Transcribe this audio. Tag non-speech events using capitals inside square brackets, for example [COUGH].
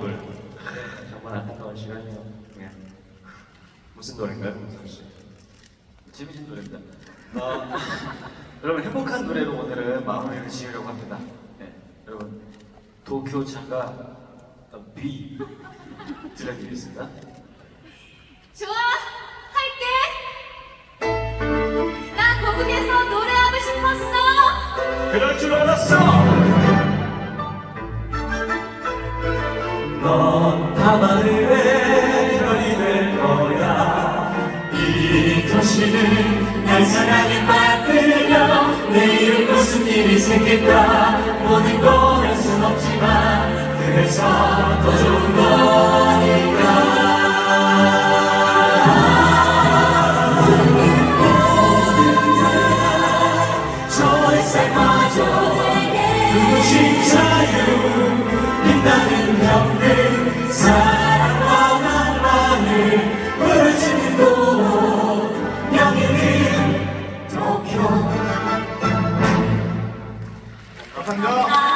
곡을 네, 정말 안타까운 시간이에요. 네. 무슨 노래인가요, 문성 씨? 재밌는 노래입니다. 어, [LAUGHS] 여러분 행복한 노래로 오늘은 마무리를 지으려고 합니다. 네, 여러분 도쿄 차가 어, B 들려드리겠습니다. 좋아, 할게. 나 고국에서 노래하고 싶었어. 그럴 줄 알았어! 넌 밤하늘의 별이 될 거야? 이 도시는 날 사랑에 빠뜨려 내일 무슨 일이 생길까? 모든 걸할순 없지만 그래서 더 좋은 거니까. 눈부신 자유 감사합니다.